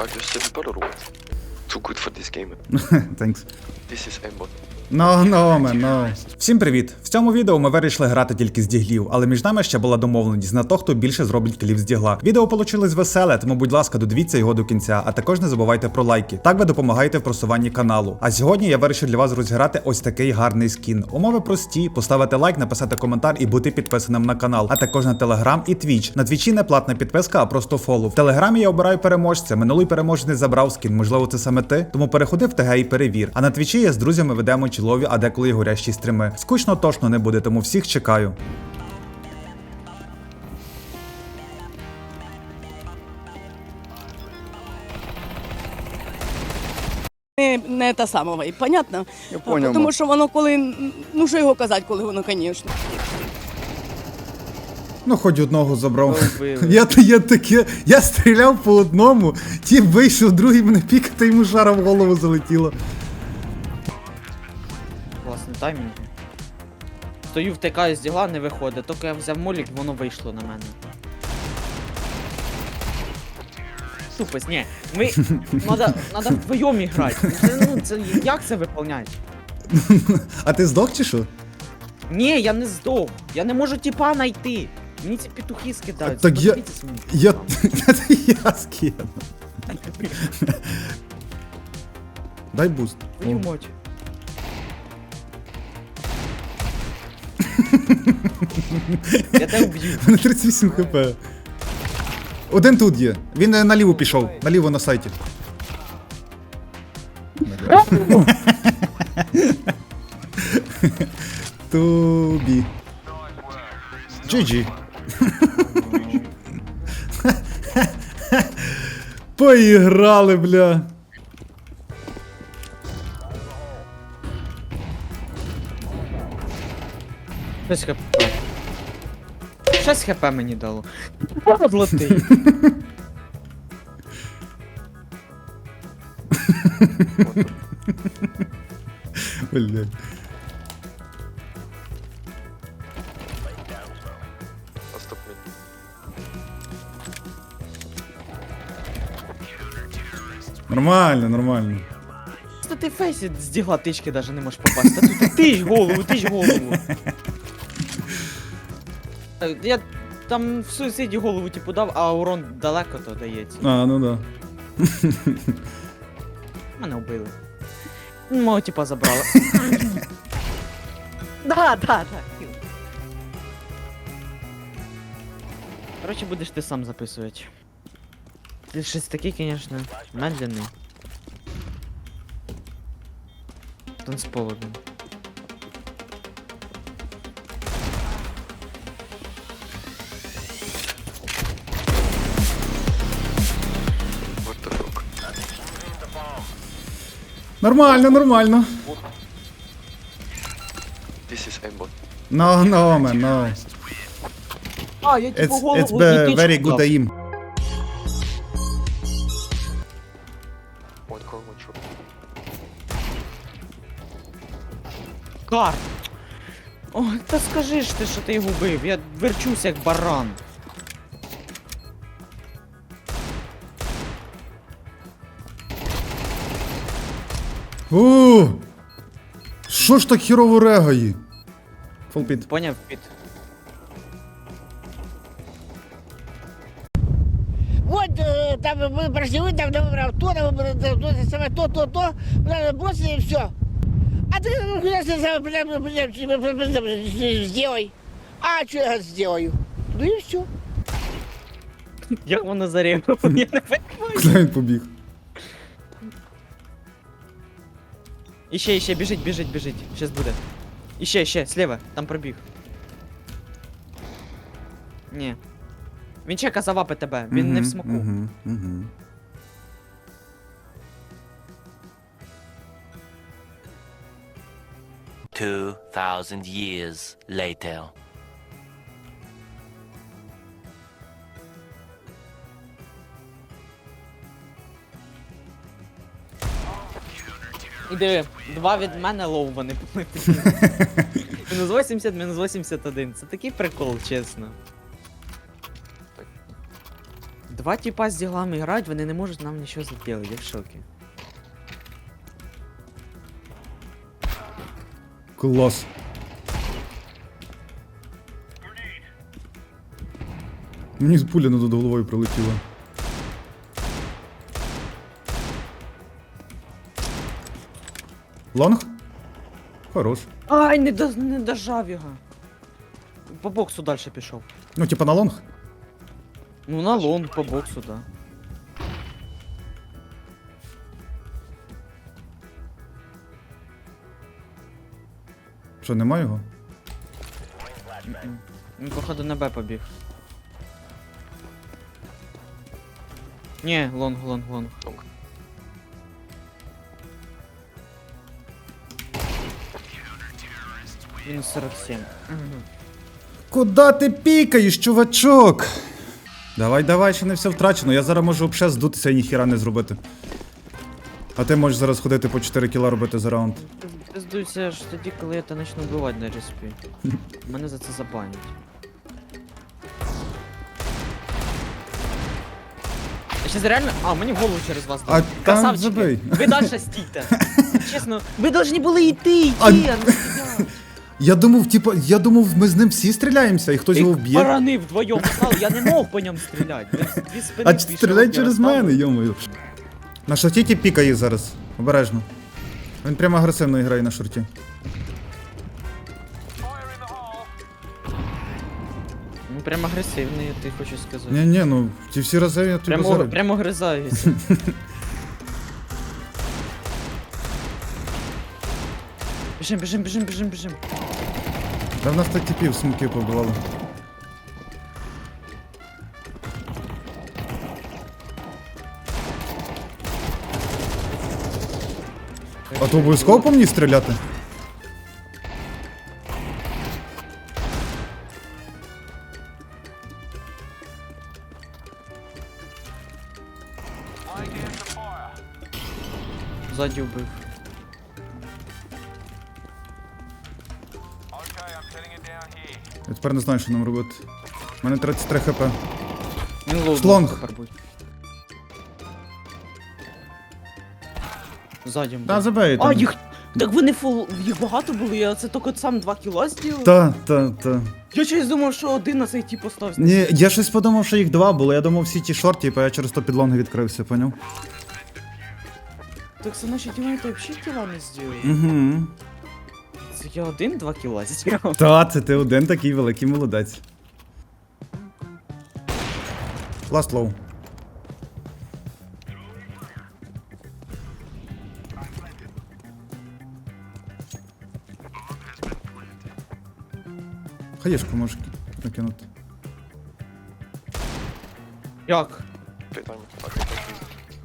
I just said better one. Too good for this game. Thanks. This is aimbot. No, no, no. Всім привіт! В цьому відео ми вирішили грати тільки з діглів, але між нами ще була домовленість на то, хто більше зробить кліп з дігла. Відео получилось веселе, тому будь ласка, додивіться його до кінця, а також не забувайте про лайки. Так ви допомагаєте в просуванні каналу. А сьогодні я вирішив для вас розіграти ось такий гарний скін. Умови прості: поставити лайк, написати коментар і бути підписаним на канал, а також на телеграм і твіч. На твічі не платна підписка, а просто фолу. В телеграмі я обираю переможця. Минулий переможець забрав скін. Можливо, це саме ти. Тому переходи в ТГ і перевір. А на твічі я з друзями ведемо чолові, а деколи й горящі стріми. Скучно точно не буде, тому всіх чекаю. Не, не та сама, і понятно? Я поняв, Тому що воно коли. Ну що його казати, коли воно, звісно. Ну, хоч одного забрав. Я, я таке, я стріляв по одному, ті вийшов, другий мене пікати, йому жара в голову залетіло. Класний. Стою втикаю з діла, не виходить. Тільки я взяв молік, воно вийшло на мене. Тупость, ні. Ми. Надо, надо вдвоєм грати. Це, ну, це, як це виповнять? А ти здох чи що? Ні, я не здох. Я не можу тіпа знайти. Мені ці петухи скидають. Так я- Подивіться мені. Я. Я скину. Дай буст. Твою мать. Я тебе вб'ю. У 38 хп. Один тут є. Він е, наліво пішов. Наліво на сайті. Тубі. GG. Поіграли, бля. Щось хп. Щось хп мені дало. Подлотий. Блядь. I'll. Нормально, нормально. Просто ти фейсі з дігла тички даже не можеш попасти. Та тут ти ж голову, ти ж голову. Е, Я там в суїциді голову типу дав, а урон далеко то дається. А, ну да. Мене вбили. Ну, Мого типа забрали. Да, да, да. Короче, будеш ти сам записувати. Ти щось такий, конечно, медленний. Танцполо, Нормально, нормально. This is aimbot. No, no, man, no. А, я It's, it's be very good aim. One core, one shot. Кар! О, та скажи ж ти, що ти його вбив, я верчусь як баран. О! Що ж так хірово регає? Фолпіт. Поняв, під. Вот э, там мы прошли, вы там, там, там, то, там, то, то, то, самое, то, то, то, надо бросили и все. А ты ну, куда ты сам, прям, прям, прям, прям, прям, прям, сделай. А что я сделаю? Ну и все. Як воно зарегало, я не пам'ятаю. Куди він побіг? Іще, іще, біжить, біжить, біжить. Щас буде. Іще, іще, слева, там пробіг. Ні. Він чека завапи тебе, він не в смоку. Угу, угу. Two thousand years later. І диви, два від мене лоу вони полетіли. мінус 80, мінус 81. Це такий прикол, чесно. Два типа з ділами грають, вони не можуть нам нічого зробити, я в шокі. Клас. Мені з пуля над головою прилетіла. Лонг? Хорош. Ай, не, до, не дожав його. По боксу далі пішов. Ну, типа на лонг? Ну на лон, по боксу, да. Що, нема його? Він, походу, на Б побіг. Ні, лонг, лонг, лонг. Мінус 47. Куда ти пікаєш, чувачок? Давай, давай, ще не все втрачено. Я зараз можу взагалі здутися і ніхіра не зробити. А ти можеш зараз ходити по 4 кіла робити за раунд. Пиздуйся ж тоді, коли я тебе почну вбивати на респі. Мене за це забанять. Я щас реально. А, мені в голову через вас дали. там Красавчики. забий. Ви далі стійте. Чесно, ви повинні були йти, йти, А- стояти. Я думав, типа, я думав, ми з ним всі стріляємося і хтось його Їх вб'є. Барани вдвоєм стали, я не мог по ньому стріляти. З- дві спини А стріляй я через розставив. мене, йомою. На шорті ті пікає зараз. Обережно. Він прямо агресивно грає на шорті. Ну прям агресивний, ти хочеш сказати. Ні, ні, ну ті всі рази я тобі Прямо, зараз. прямо гризаюся. Біжим, біжим, біжим, біжим, біжим. Та в нас так типів смоки побивали. А то обов'язково по мені стріляти? Ззаді вбив. Тепер не знаю, що нам робити. У мене 33 хп. Шлонг. Ззаді. Та забей А, їх... Так вони фул... Їх багато було, я це тільки сам 2 кіла зробив. Та, та, та. Я щось думав, що один на цей тип остався. Ні, я щось подумав, що їх два було. Я думав, всі ті шорті, типу, я через то підлонги відкрився, поняв? Так це наші тімейти взагалі кіла не зробили. Угу. Це я один 2 кіла зробив. Та, це ти один такий великий молодець. Last low. Хаєшку можеш ки- накинути. Як?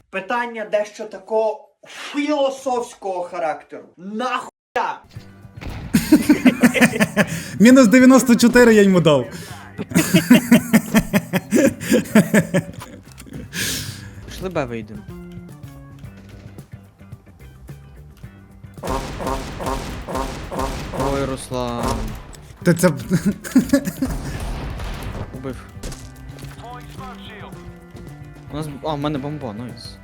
Питання. Дещо такого філософського характеру. Нахуя? Мінус 94 я йому дав. Пішли Б вийдемо. Ой, Руслан. Та це. Убив. У нас. А, в мене бомба, найс.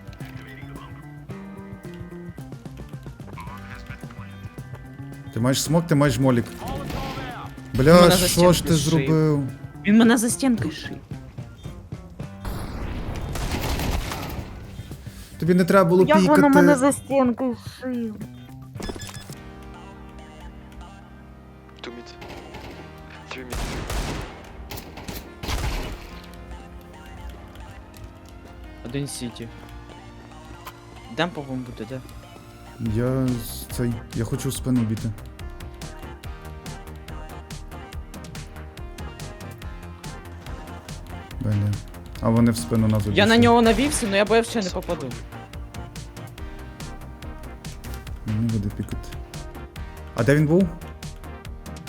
Ти маєш смок, ти маєш молік. Мене Бля, за що ж стінки ти зшив. зробив? Він мене за стінкою шив. Тобі не треба було Як воно мене за стінкою шив? Two mid. Three mid. Один сіті. Дем буде, де? Я з- цей. Я хочу в спину біти. Бля. А вони в спину нас Я на нього навівся, але я боявся, що я не попаду. Не буде пікати. А де він був?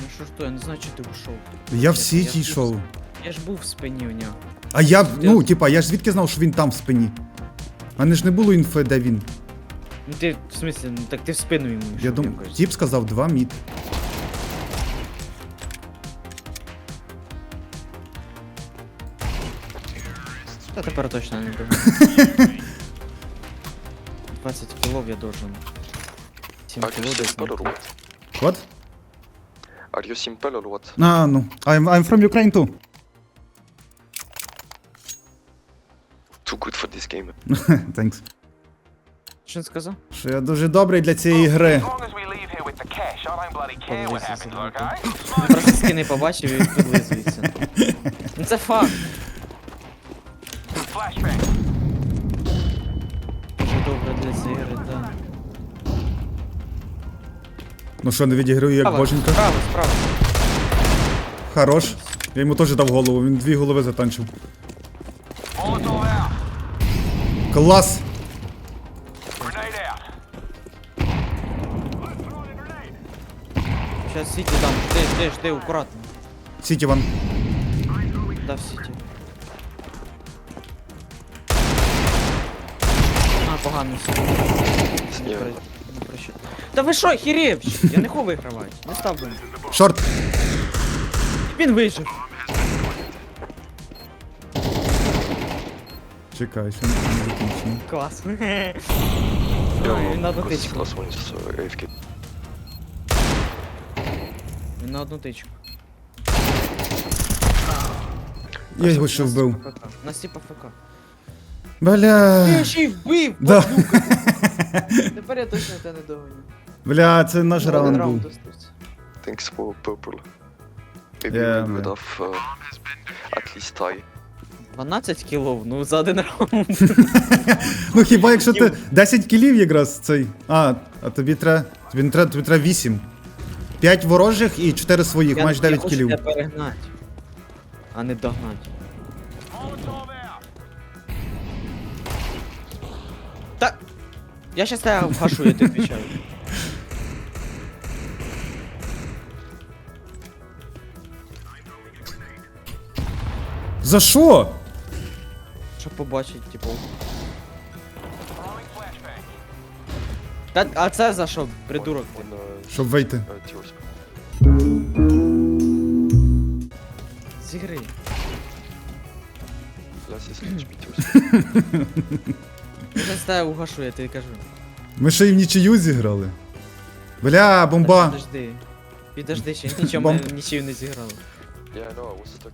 Ну що ж то, я не знаю, чи ти ушов. Я в сіті йшов. Я ж був в спині у нього. А я, ну, типа, я ж звідки знав, що він там в спині? У мене ж не було інфи, де він. Ну ти, в смислі, ну так ти в спину йому йшов, Я думаю, кажу. тіп сказав два мід. Та тепер точно не думаю. 20 кілов я должен. 7 Are you кілов десь. simple or what? What? Are you simple or what? А, ну. I'm, I'm from Ukraine too. Too good for this game. Thanks. Що він сказав? Що я дуже добрий для цієї гри. Подлизується за мною. Він Просто скини побачив і підлизується. Ну це факт. Дуже добре для цієї гри, так. Ну що, не відіграю як боженька. Справа, справа. Хорош. Я йому теж дав голову, він дві голови затанчив. Клас! Сейчас Сіті дам. Жди, жди, жди, акуратно. Сіті ван. Дав Сіті. А. Не при- не прощу. Та ви що, хірєвщик? Я не хов вигравати. Не став би. Шорт. Він вижив. Чекай, ще не не закінчено. Клас. А, Він на одну тичку. one is uh, Він на одну тичку. Я його ще вбив. На стіпа ФК. Бля. Ти ще й вбив! Да. Тепер я точно тебе не догоню. Бля, це наш Один раунд був. Thanks for purple. Maybe Yeah, we would have uh, at least tie. 12 кілов, ну за один раунд. Ну хіба якщо ти 10 кілів якраз цей. А, а тобі треба. Тобі не треба, тобі треба 8. 5 ворожих і 4 своїх, Я- маєш я 9 хочу кілів. тебе перегнати. А не догнати. Я щас тебе вгашу, я тобі відвічаю. За що? Щоб побачить, типу. Та, а це за що, придурок ти? Uh, Щоб вийти. З ігри. Я щас тебе угашу, я тобі кажу. Ми ще й в нічию зіграли. Бля, бомба. Підожди. Підожди, ще нічого Бомб. ми нічого не зіграли. Yeah, I know, I was stuck.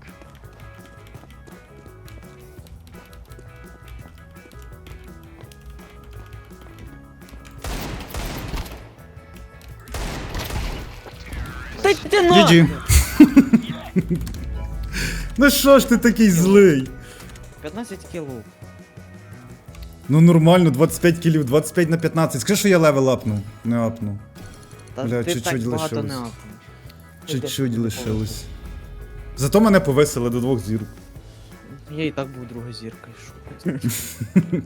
Та йди на! GG. Ну що ж ти такий злий? 15 кіло. Ну нормально, 25 кілів, 25 на 15. Скажи, що я левел апнув. Не апнув. Та Бля, ти чуть-чуть так багато лишилось. не апнув. Чуть-чуть лишилось. Зато мене повисили до двох зірок. Я і так був друга зірка, що?